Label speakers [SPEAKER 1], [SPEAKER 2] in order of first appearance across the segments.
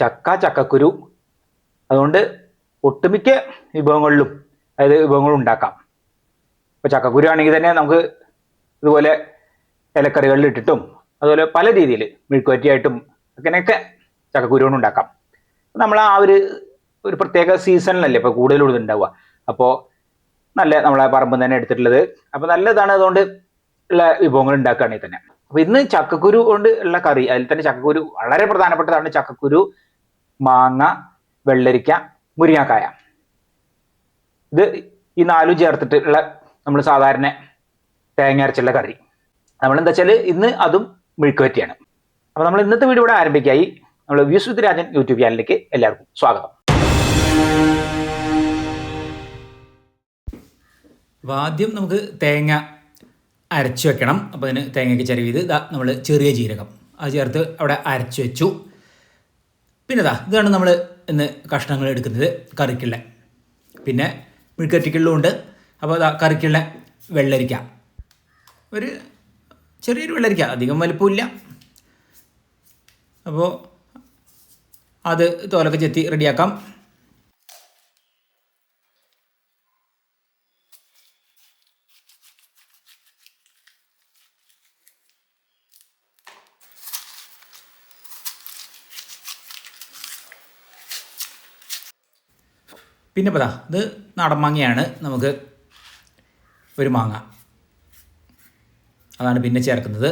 [SPEAKER 1] ചക്ക ചക്കക്കുരു. അതുകൊണ്ട് ഒട്ടുമിക്ക വിഭവങ്ങളിലും അതായത് വിഭവങ്ങളും ഉണ്ടാക്കാം. ഇപ്പോൾ ചക്കക്കുരു ആണെങ്കിൽ തന്നെ നമുക്ക് ഇതുപോലെ ഇലക്കറികളിൽ ഇട്ടിട്ടും അതുപോലെ പല രീതിയിൽ മെഴുക്കുവറ്റിയായിട്ടും അങ്ങനെയൊക്കെ ചക്കക്കുരു കൊണ്ട് ഉണ്ടാക്കാം. നമ്മൾ ആ ഒരു ഒരു പ്രത്യേക സീസണിലല്ലേ ഇപ്പോൾ കൂടുതലും ഉണ്ടാവുക. അപ്പോൾ നല്ല നമ്മളെ പറമ്പ് തന്നെ എടുത്തിട്ടുള്ളത്. അപ്പോൾ നല്ലതാണ് അതുകൊണ്ട് ഉള്ള വിഭവങ്ങൾ ഉണ്ടാക്കുകയാണെങ്കിൽ തന്നെ. അപ്പോൾ ഇന്ന് ചക്കക്കുരു കൊണ്ട് ഉള്ള കറി അതിൽ തന്നെ ചക്കക്കുരു വളരെ പ്രധാനപ്പെട്ടതാണ് ചക്കക്കുരു. മാങ്ങ വെള്ളരിക്ക മുരിങ്ങാക്കായ. ഇത് ഈ നാലും ചേർത്തിട്ടുള്ള നമ്മൾ സാധാരണ തേങ്ങ അരച്ചുള്ള കറി. നമ്മൾ എന്താ വെച്ചാൽ ഇന്ന് അതും മെഴുക്കുവറ്റിയാണ് അപ്പോൾ നമ്മൾ ഇന്നത്തെ വീഡിയോ ഇവിടെ ആരംഭിക്കായി. നമ്മൾ വ്യൂസ് വിത്ത് രാജൻ യൂട്യൂബ് ചാനലിലേക്ക് എല്ലാവർക്കും സ്വാഗതം.
[SPEAKER 2] ആദ്യം നമുക്ക് തേങ്ങ അരച്ചു വെക്കണം. അപ്പോൾ അതിന് തേങ്ങയ്ക്ക് ചെറിയ ഇതാ. നമ്മൾ ചെറിയ ജീരകം. അത് ചേർത്ത് അവിടെ അരച്ചു വെച്ചു. പിന്നെ ഇതാ ഇതാണ് നമ്മൾ ഇന്ന് കഷ്ണങ്ങൾ എടുക്കുന്നത് കറിക്കുള്ള. പിന്നെ മിഴുക്കറ്റിക്കുള്ളും ഉണ്ട്. അപ്പോൾ ഇതാ കറിക്കുള്ള വെള്ളരിക്ക. ഒരു ചെറിയൊരു വെള്ളരിക്ക അധികം വലുപ്പമില്ല. അപ്പോൾ അത് തോലൊക്കെ ചെത്തി റെഡിയാക്കാം. പിന്നെ പതാ ഇത് നാടൻ മാങ്ങയാണ്. നമുക്ക് ഒരു മാങ്ങ. അതാണ് പിന്നെ ചേർക്കുന്നത്.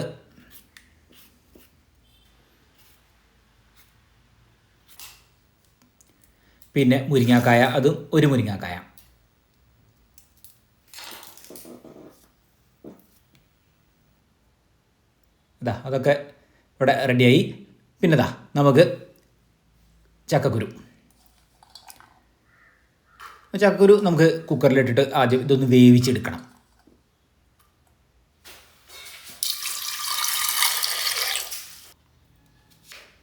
[SPEAKER 2] പിന്നെ മുരിങ്ങാക്കായ അതും ഒരു മുരിങ്ങാക്കായ. ഇതാ അതൊക്കെ ഇവിടെ റെഡിയായി പിന്നെതാ നമുക്ക് ചക്കക്കുരു. ചക്കക്കുരു നമുക്ക് കുക്കറിലിട്ടിട്ട് ആദ്യം ഇതൊന്ന് വേവിച്ചെടുക്കണം.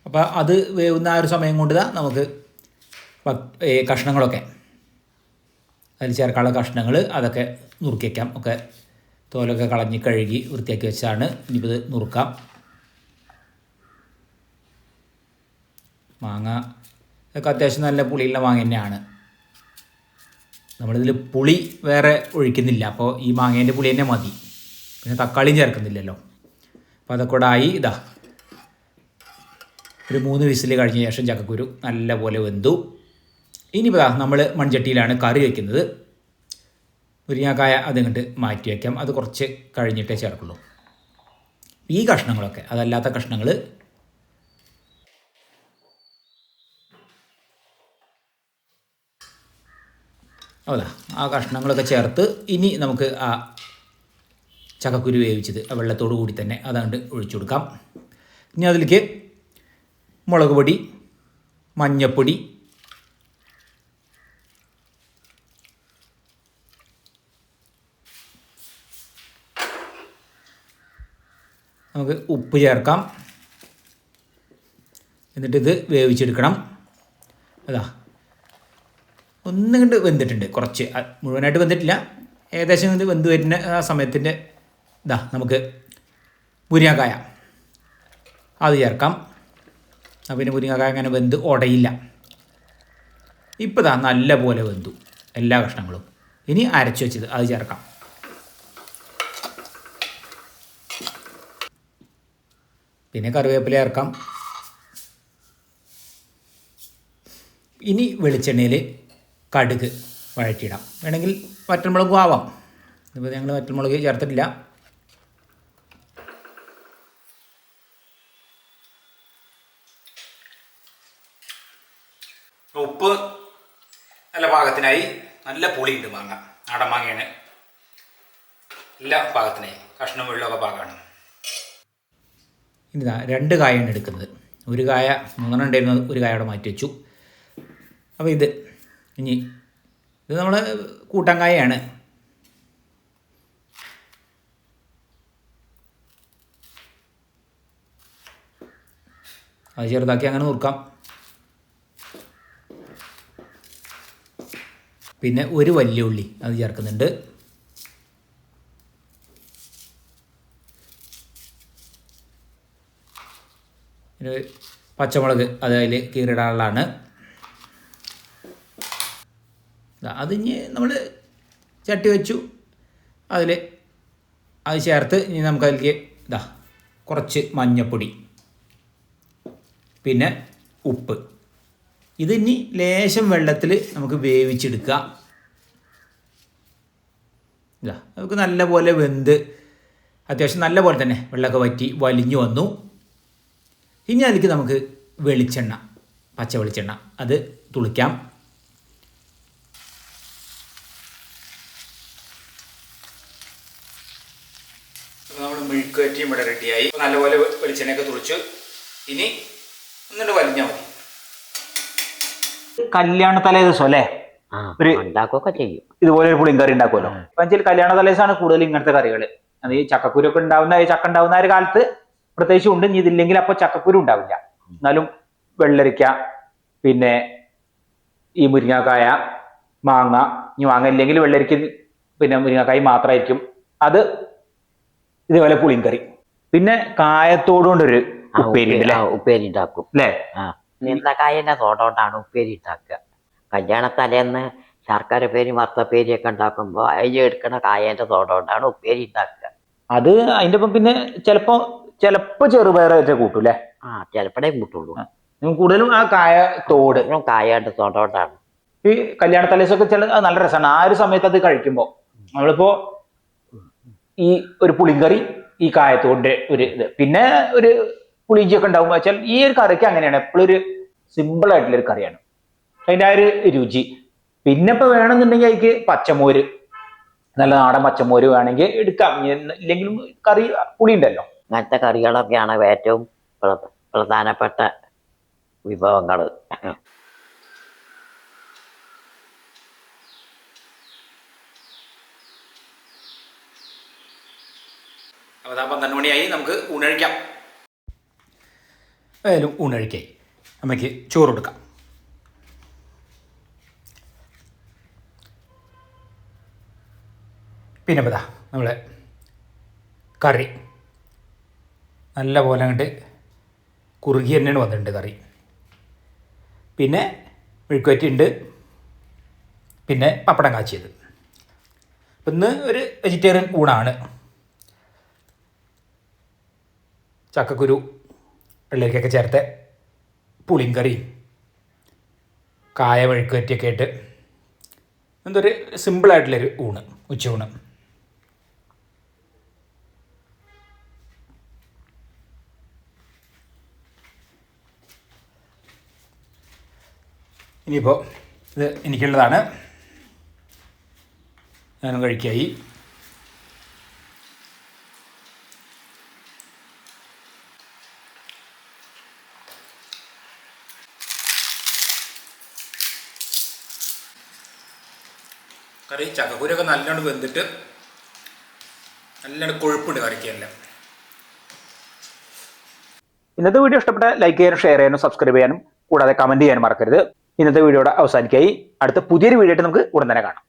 [SPEAKER 2] അപ്പോൾ അത് വേവുന്ന ആ ഒരു സമയം കൊണ്ട് തന്നെ നമുക്ക് കഷ്ണങ്ങളൊക്കെ. അതിൽ ചേർക്കാനുള്ള കഷ്ണങ്ങൾ അതൊക്കെ നുറുക്കി വയ്ക്കാം ഒക്കെ തോലൊക്കെ കളഞ്ഞ് കഴുകി വൃത്തിയാക്കി വെച്ചാണ് ഇനിയിപ്പോൾ ഇത് നുറുക്കാം. മാങ്ങ. ഒക്കെ അത്യാവശ്യം നല്ല പുളിയുള്ള മാങ്ങ തന്നെയാണ്. നമ്മളിതിൽ പുളി വേറെ ഒഴിക്കുന്നില്ല. അപ്പോൾ ഈ മാങ്ങേന്റെ പുളി തന്നെ മതി. പിന്നെ തക്കാളിയും ചേർക്കുന്നില്ലല്ലോ. അപ്പോൾ അതൊക്കെ ആയി ഇതാ. ഒരു മൂന്ന് വിസിൽ കഴിഞ്ഞ ശേഷം ചക്കക്കുരു നല്ലപോലെ വെന്തു. ഇനിയിപ്പോൾ നമ്മൾ മൺചട്ടിയിലാണ് കറി വയ്ക്കുന്നത് മുരിങ്ങാക്കായ അതിങ്ങോട്ട് മാറ്റി വയ്ക്കാം അത് കുറച്ച് കഴിഞ്ഞിട്ടേ ചേർക്കുള്ളൂ. ഈ കഷ്ണങ്ങളൊക്കെ അതല്ലാത്ത കഷ്ണങ്ങൾ അതാ ആ കഷ്ണങ്ങളൊക്കെ ചേർത്ത് ഇനി നമുക്ക് ആ ചക്കക്കുരു വേവിച്ചത് ആ വെള്ളത്തോടു കൂടി തന്നെ അതാണ്ട് ഒഴിച്ചു കൊടുക്കാം. ഇനി അതിലേക്ക് മുളക് പൊടി മഞ്ഞപ്പൊടി നമുക്ക് ഉപ്പ് ചേർക്കാം. എന്നിട്ട് ഇത് വേവിച്ചെടുക്കണം. അതാ ഒന്നും കണ്ട് വെന്തിട്ടുണ്ട്. കുറച്ച്. മുഴുവനായിട്ട് വെന്തിട്ടില്ല. ഏകദേശം ഇത് വെന്ത് വരുന്ന ആ സമയത്തിന്റെ ഇതാ നമുക്ക് മുരിങ്ങക്കായ അത് ചേർക്കാം. അപ്പോൾ പിന്നെ മുരിങ്ങക്കായ അങ്ങനെ വെന്ത് ഉടയില്ല ഇപ്പോൾ ഇതാ നല്ല പോലെ വെന്തു. എല്ലാ കഷ്ണങ്ങളും. ഇനി അരച്ചു വെച്ചത് അത് ചേർക്കാം. പിന്നെ കറിവേപ്പില ചേർക്കാം. ഇനി വെളിച്ചെണ്ണയിൽ കടുക് വഴറ്റിയിടാം. വേണമെങ്കിൽ വറ്റൽമുളകും ആവാം. ഇപ്പോൾ ഞങ്ങൾ വറ്റൽമുളക് ചേർത്തിട്ടില്ല. ഉപ്പ് നല്ല പാകത്തിനായി. നല്ല പുളിയുണ്ട് മാങ്ങ. നാടൻ മാങ്ങയാണ്. എല്ലാ പാകത്തിനായി. കഷ്ണം വെള്ളമൊക്കെ പാകമാണ് ഇനി രണ്ട് കായാണ് എടുക്കുന്നത്. ഒരു കായ മൂന്നെണ്ണം ഉണ്ടായിരുന്നത്. ഒരു കായ അവിടെ മാറ്റി വെച്ചു. അപ്പോൾ ഇത് ഇനി ഇത് നമ്മൾ കൂട്ടങ്കായാണ് അത് ചെറുതാക്കി അങ്ങനെ നുറുക്കാം പിന്നെ ഒരു വലിയ ഉള്ളി അത് ചേർക്കുന്നുണ്ട്. പച്ചമുളക് അത് അതിൽ കീറിടാനുള്ളതാണ്. ദാ അത് ഇനി നമ്മൾ ചട്ടി വെച്ചു. അതിൽ അത് ചേർത്ത് ഇനി നമുക്ക് അതിലേക്ക് ഇതാ കുറച്ച് മഞ്ഞപ്പൊടി. പിന്നെ ഉപ്പ്. ഇത് ഇനി ലേശം വെള്ളത്തിൽ നമുക്ക് വേവിച്ചെടുക്കുക ഇതാ നമുക്ക് നല്ലപോലെ വെന്ത് അത്യാവശ്യം നല്ലപോലെ തന്നെ വെള്ളമൊക്കെ വറ്റി വലിഞ്ഞു വന്നു. ഇനി അതിലേക്ക് നമുക്ക് വെളിച്ചെണ്ണ പച്ച വെളിച്ചെണ്ണ അത് തുളിക്കാം. നമ്മൾ മെഴുക്കുവറ്റിയും ഇവിടെ റെഡിയായി നല്ലപോലെ വെളിച്ചെണ്ണയൊക്കെ തുളിച്ചു ഇനി ഒന്നിട്ട് വലിഞ്ഞാൽ മതി.
[SPEAKER 1] കല്യാണ തലേദിവസം അല്ലേ?
[SPEAKER 3] ഇതുപോലെ
[SPEAKER 1] ഒരു-
[SPEAKER 3] ഉണ്ടാക്കുകയൊക്കെ ചെയ്യും.
[SPEAKER 1] ഇതുപോലെ ഒരു പുളിങ്കറി ഉണ്ടാക്കുമല്ലോ. പഞ്ചിൽ കല്യാണ തലേസാണ് കൂടുതൽ ഇങ്ങനത്തെ കറികൾ അത് ഈ ചക്കക്കുരു ഒക്കെ ഉണ്ടാവുന്ന ഈ ചക്ക ഉണ്ടാവുന്ന ഒരു കാലത്ത് പ്രത്യേകിച്ച് ഉണ്ട്. ഇനി ഇതില്ലെങ്കിൽ അപ്പൊ ചക്കക്കുരു ഉണ്ടാവില്ല. എന്നാലും വെള്ളരിക്ക പിന്നെ ഈ മുരിങ്ങാക്കായ മാങ്ങ ഇനി മാങ്ങ ഇല്ലെങ്കിൽ വെള്ളരിക്ക പിന്നെ മുരിങ്ങാക്കായ മാത്രമായിരിക്കും. അത് ഇതുപോലെ പുളിങ്കറി പിന്നെ കായത്തോട്
[SPEAKER 3] കൊണ്ടൊരു
[SPEAKER 1] ഉപ്പേരി
[SPEAKER 3] ഉപ്പേരി ഉണ്ടാക്കും.
[SPEAKER 1] അല്ലേ?
[SPEAKER 3] നീന്തക്കായന്റെ തോട്ടോണ്ടാണ് ഉപ്പേരി ഉണ്ടാക്കുക. കല്യാണ തലേന്ന് ശർക്കര പേരി വറുത്തപ്പേരി ഒക്കെ ഉണ്ടാക്കുമ്പോൾ അതിൽ എടുക്കുന്ന കായന്റെ തോട്ടോട്ടാണ് ഉപ്പേരി ഉണ്ടാക്കുക.
[SPEAKER 1] അത് അതിന്റെ ഒപ്പം പിന്നെ ചിലപ്പോ ചിലപ്പോ ചെറുപയറൊക്കെ കൂട്ടും അല്ലേ?
[SPEAKER 3] ആ ചിലപ്പോഴേ കൂട്ടുള്ളൂ.
[SPEAKER 1] കൂടുതലും ആ കായ തോട്
[SPEAKER 3] കായന്റെ തോട്ടോണ്ടാണ്
[SPEAKER 1] ഈ കല്യാണ തലേസൊക്കെ ചില നല്ല രസമാണ് ആ ഒരു സമയത്ത് അത് കഴിക്കുമ്പോൾ നമ്മളിപ്പോ ഈ ഒരു പുളിങ്കറി ഈ കായത്തോടെ ഒരു ഇത്. പിന്നെ ഒരു പുളിഞ്ചിയൊക്കെ ഉണ്ടാവും. വെച്ചാൽ ഈ ഒരു കറിക്ക് അങ്ങനെയാണ്. എപ്പോഴും ഒരു സിമ്പിൾ ആയിട്ടുള്ള ഒരു കറിയാണ്. അതിന്റെ ആ ഒരു രുചി. പിന്നെ ഇപ്പൊ വേണമെന്നുണ്ടെങ്കിൽ അതിക്ക് പച്ചമോര് നല്ല നാടൻ പച്ചമോര് വേണമെങ്കിൽ എടുക്കാം. ഇല്ലെങ്കിലും കറി പുളി ഉണ്ടല്ലോ.
[SPEAKER 3] അങ്ങനത്തെ കറികളൊക്കെയാണ് ഏറ്റവും പ്ര- പ്രധാനപ്പെട്ട വിഭവങ്ങൾ
[SPEAKER 2] അപ്പോൾ അതാ പന്ത്രണ്ട് മണിയായി നമുക്ക് ഊണഴിക്കാം. ഏതായാലും ഊണഴിക്കായി അമ്മയ്ക്ക് ചോറ് കൊടുക്കാം. പിന്നെ പതാ നമ്മൾ കറി. നല്ല പോലെ അങ്ങോട്ട് കുറുകി തന്നെയാണ് വന്നിട്ടുണ്ട് കറി. പിന്നെ മെഴുക്കുവറ്റി ഉണ്ട് പിന്നെ പപ്പടം കാച്ചിയത്. ഇന്ന് ഒരു വെജിറ്റേറിയൻ ഊണാണ്. ചക്കക്കുരു വെള്ളരിക്കൊക്കെ ചേർത്ത് പുളിങ്കറിയും കായ വഴുക്കുവറ്റിയൊക്കെ ആയിട്ട് എന്തൊരു സിമ്പിളായിട്ടുള്ളൊരു ഊണ് ഉച്ചയൂണ് ഇനിയിപ്പോൾ ഇത് എനിക്കുള്ളതാണ്. ഞാനും കഴിക്കായി. കറി ചക്കക്കൂരൊക്കെ നല്ലോണം വെന്തിട്ട് നല്ലോണം കൊഴുപ്പുണ്ട് കറിക്ക് എല്ലാം
[SPEAKER 1] ഇന്നത്തെ വീഡിയോ ഇഷ്ടപ്പെട്ട ലൈക്ക് ചെയ്യാനും ഷെയർ ചെയ്യാനും സബ്സ്ക്രൈബ് ചെയ്യാനും കൂടാതെ കമന്റ് ചെയ്യാനും മറക്കരുത്. ഇന്നത്തെ വീഡിയോയുടെ അവസാനിക്കായി. അടുത്ത പുതിയൊരു വീഡിയോ ആയിട്ട് നമുക്ക് ഉടൻ തന്നെ കാണാം.